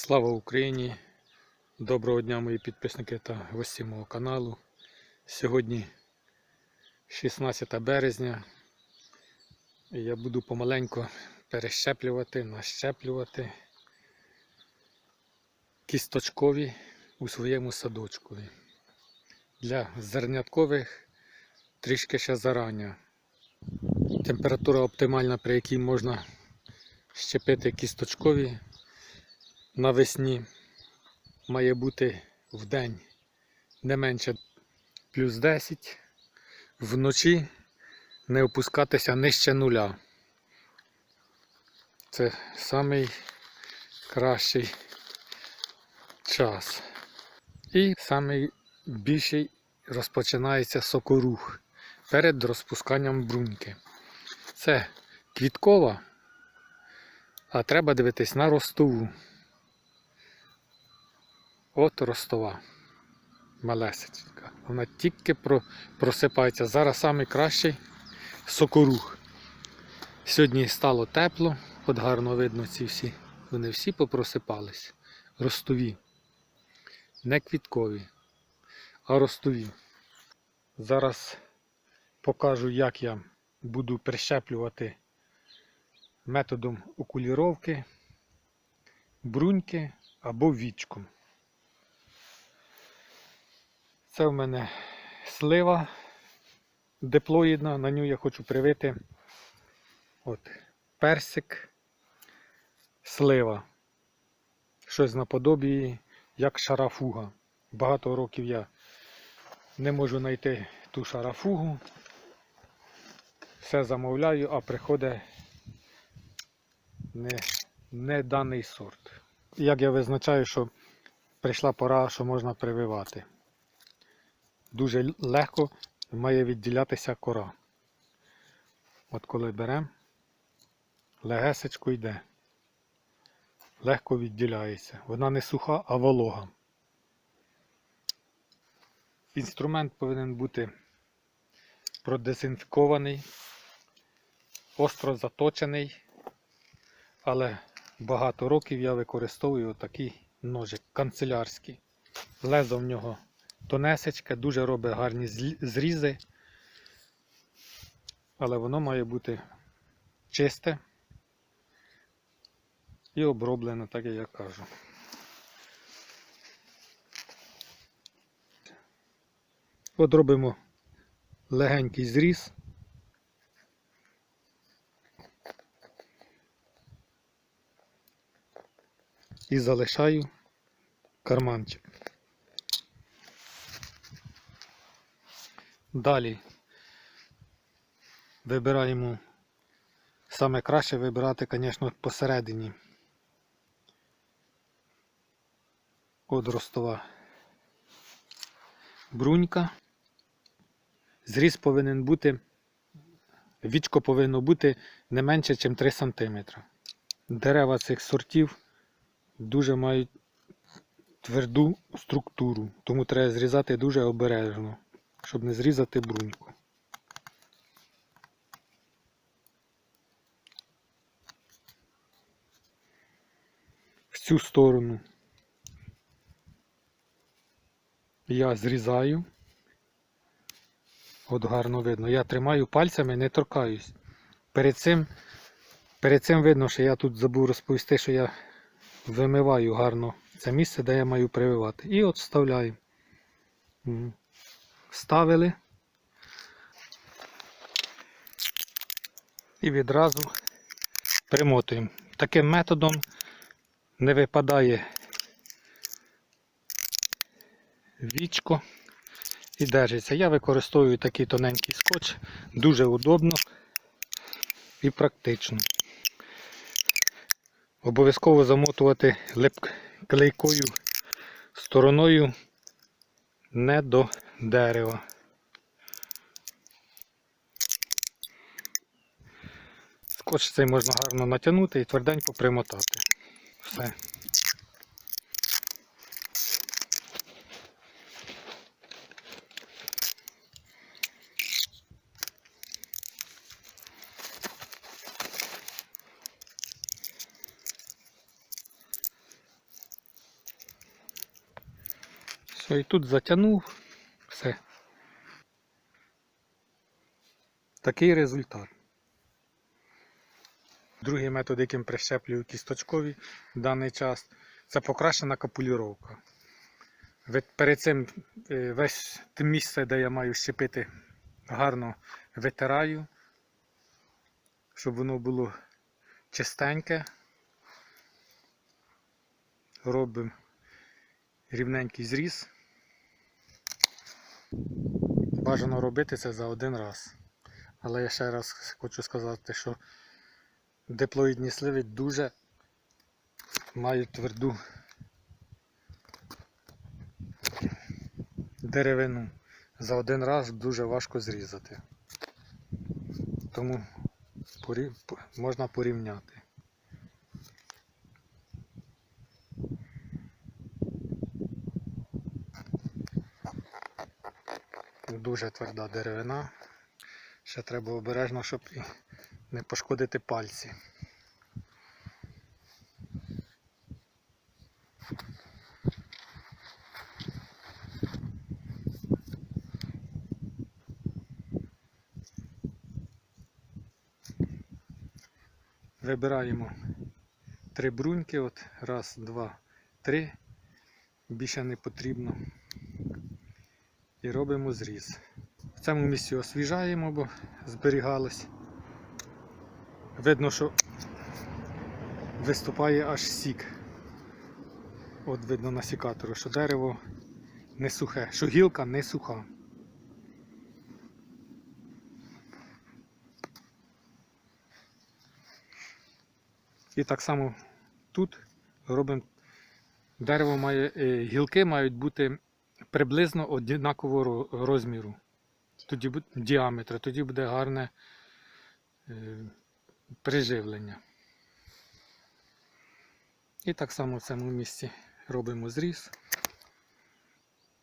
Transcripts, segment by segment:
Слава Україні! Доброго дня, мої підписники та гості мого каналу. Сьогодні 16 березня. Я буду помаленько перещеплювати, нащеплювати кісточкові у своєму садочкові. Для зерняткових трішки ще зарання. Температура оптимальна, при якій можна щепити кісточкові навесні має бути в день не менше плюс 10, вночі не опускатися нижче нуля. Це самий кращий час. І самий більший розпочинається сокорух перед розпусканням бруньки. Це квіткова, а треба дивитись на ростову. От ростова. Малесечка. Вона тільки просипається. Зараз найкращий сокорух. Сьогодні стало тепло, от гарно видно ці всі. Вони всі попросипались. Ростові. Не квіткові, а ростові. Зараз покажу, як я буду прищеплювати методом окуліровки, бруньки або вічком. Це в мене слива диплоїдна, на ню я хочу привити от, персик, слива. Щось наподобі, як шарафуга. Багато років я не можу знайти ту шарафугу. Все замовляю, а приходить не, не даний сорт. Як я визначаю, що прийшла пора, що можна прививати дуже легко має відділятися кора. От коли беремо, легесечко йде. Легко відділяється. Вона не суха, а волога. Інструмент повинен бути продезінфікований, остро заточений, але багато років я використовую такий ножик канцелярський. Лезо в нього тонесечке, дуже робить гарні зрізи, але воно має бути чисте і оброблене, так як я кажу. От робимо легенький зріз. І залишаю карманчик. Далі вибираємо саме краще вибирати, звісно, посередині. От ростова брунька. Зріз повинен бути, вічко повинно бути не менше, ніж 3 см. Дерева цих сортів дуже мають тверду структуру, тому треба зрізати дуже обережно щоб не зрізати бруньку. В цю сторону я зрізаю. От гарно видно. Я тримаю пальцями, не торкаюсь. Перед цим перед цим видно, що я тут забув розповісти, що я вимиваю гарно це місце, де я маю прививати. І от вставляю вставили і відразу примотуємо. Таким методом не випадає вічко і держиться. Я використовую такий тоненький скотч, дуже удобно і практично. Обов'язково замотувати клейкою стороною не до дерева. Скотч цей можна гарно натягнути і тверденько примотати. Все. І тут затягнув. Все. Такий результат. Другий метод, яким прищеплюю кісточкові в даний час, це покращена капулюровка. Перед цим е, весь те місце, де я маю щепити, гарно витираю, щоб воно було чистеньке. Робимо рівненький зріз. Бажано робити це за один раз. Але я ще раз хочу сказати, що диплоїдні сливи дуже мають тверду деревину. За один раз дуже важко зрізати. Тому можна порівняти. Дуже тверда деревина. Ще треба обережно, щоб не пошкодити пальці. Вибираємо три бруньки. От раз, два, три. Більше не потрібно. І робимо зріз. Цьому місці освіжаємо, бо зберігалось. Видно, що виступає аж сік. От видно на сікатору, що дерево не сухе, що гілка не суха. І так само тут робимо дерево має, е, гілки мають бути приблизно однакового розміру. Тоді буде діаметр, тоді буде гарне е, приживлення. І так само в цьому місці робимо зріз.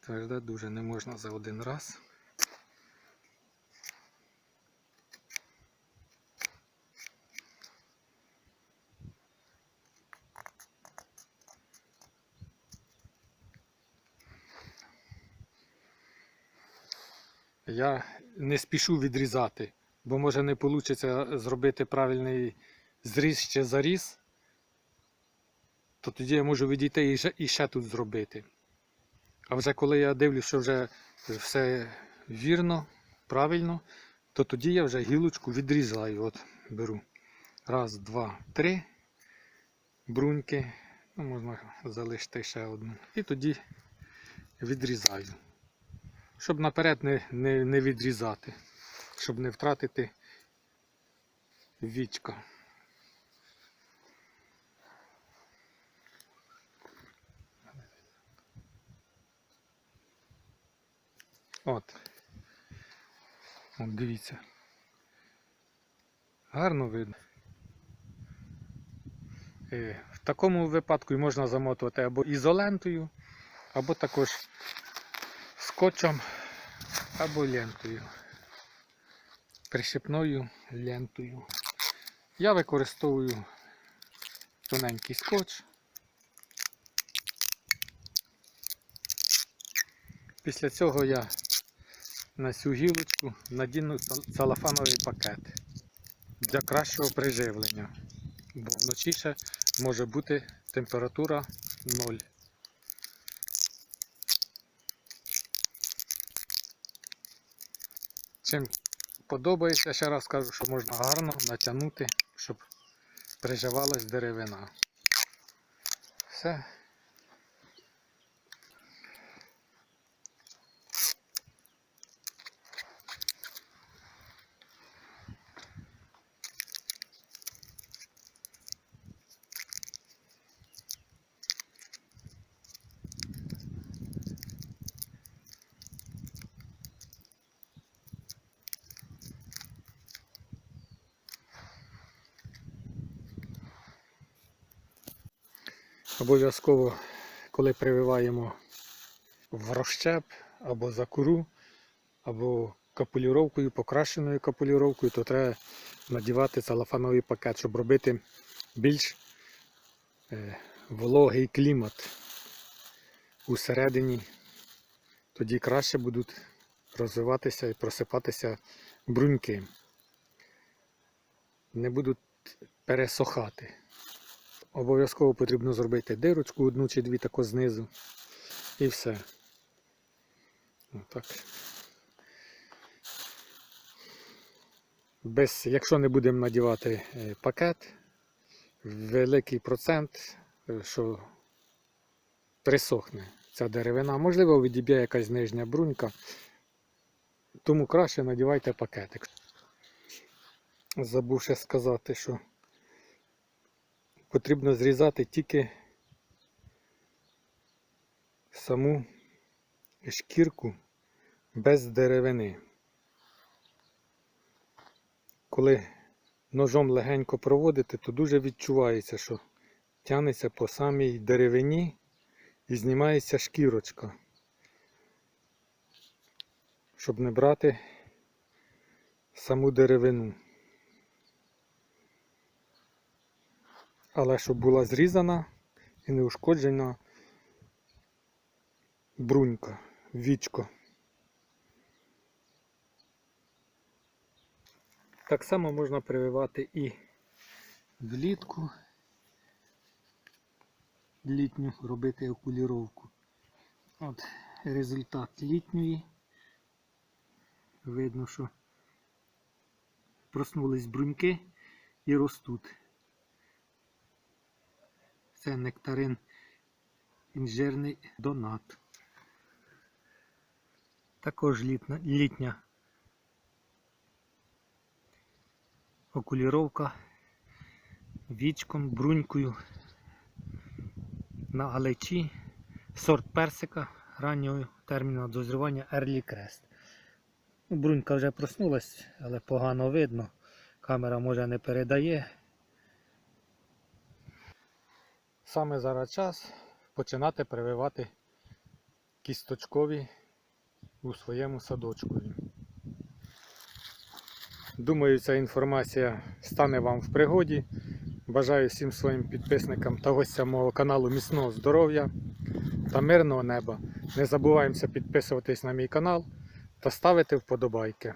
Тверда дуже не можна за один раз. Я не спішу відрізати, бо може не вийде зробити правильний зріз ще заріз, то тоді я можу відійти і ще, і ще тут зробити. А вже коли я дивлюсь, що вже все вірно, правильно, то тоді я вже гілочку відрізаю. От беру. Раз, два, три бруньки. Ну, можна залишити ще одну. І тоді відрізаю. Щоб наперед не, не, не відрізати, щоб не втратити вічка. От. От дивіться. Гарно видно. Е, В такому випадку можна замотувати або ізолентою, або також скотчем, або лентою. Прищепною лентою. Я використовую тоненький скотч. Після цього я на цю гілочку надіну цел- целофановий пакет для кращого приживлення. Бо вночі ще може бути температура 0. Чим подобається, ще раз кажу, що можна гарно натягнути, щоб приживалась деревина. Все. Обов'язково, коли прививаємо в розщеп або за куру, або капулюровкою, покращеною капулюровкою, то треба надівати целофановий пакет, щоб робити більш е, вологий клімат усередині тоді краще будуть розвиватися і просипатися бруньки. Не будуть пересохати. Обов'язково потрібно зробити дирочку одну чи дві тако знизу. І все. Отак. Без, якщо не будемо надівати е, пакет, великий процент, е, що присохне ця деревина. Можливо, відіб'є якась нижня брунька. Тому краще надівайте пакетик. Забув ще сказати, що потрібно зрізати тільки саму шкірку без деревини. Коли ножом легенько проводити, то дуже відчувається, що тягнеться по самій деревині і знімається шкірочка. Щоб не брати саму деревину. Але щоб була зрізана і не ушкоджена брунька, вічко. Так само можна прививати і влітку літню робити окуліровку. От результат літньої. Видно, що проснулись бруньки і ростуть. Це нектарин інжирний донат. Також літна, літня окуліровка вічком, брунькою на галичі, сорт персика раннього терміну дозрівання Early Crest. Брунька вже проснулась, але погано видно. Камера може не передає. Саме зараз час починати прививати кісточкові у своєму садочкові. Думаю, ця інформація стане вам в пригоді. Бажаю всім своїм підписникам та гостям мого каналу міцного здоров'я та мирного неба. Не забуваємося підписуватись на мій канал та ставити вподобайки.